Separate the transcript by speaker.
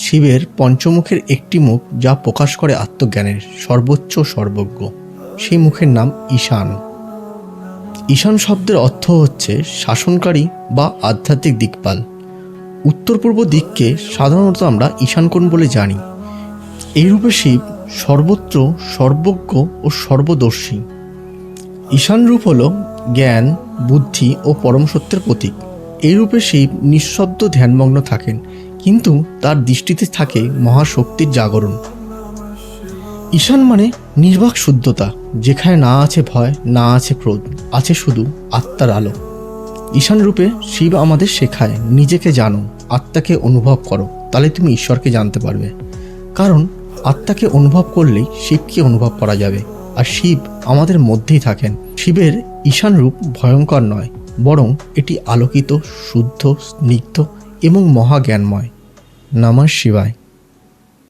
Speaker 1: শিবের পঞ্চমুখের একটি মুখ যা প্রকাশ করে আত্মজ্ঞানের সর্বোচ্চ সর্বজ্ঞ। সেই মুখের নাম ঈশান। ঈশান শব্দের অর্থ হচ্ছে শাসনকারী বা আধ্যাত্মিক দিকপাল। উত্তর পূর্ব দিককে সাধারণত আমরা ঈশানকোণ বলে জানি। এই রূপে শিব সর্বত্র সর্বজ্ঞ ও সর্বদর্শী। ঈশান রূপ হল জ্ঞান, বুদ্ধি ও পরম সত্যের প্রতীক। এই রূপে শিব নিঃশব্দ ধ্যানমগ্ন থাকেন। কিন্তু তার দৃষ্টিতে থাকে মহাশক্তির জাগরণ। ঈশান মানে নির্বাক শুদ্ধতা, যেখানে না আছে ভয়, না আছে ক্রোধ, আছে শুধু আত্মার আলো। ঈশান রূপে শিব আমাদের শেখায়, নিজেকে জানো, আত্মাকে অনুভব করো, তাহলে তুমি ঈশ্বরকে জানতে পারবে। কারণ আত্মাকে অনুভব করলেই শিবকে অনুভব করা যাবে, আর শিব আমাদের মধ্যেই থাকেন। শিবের ঈশান রূপ ভয়ঙ্কর নয়, বরং এটি আলোকিত, শুদ্ধ, স্নিগ্ধ এবং মহাজ্ঞানময়। নমঃ শিবায়।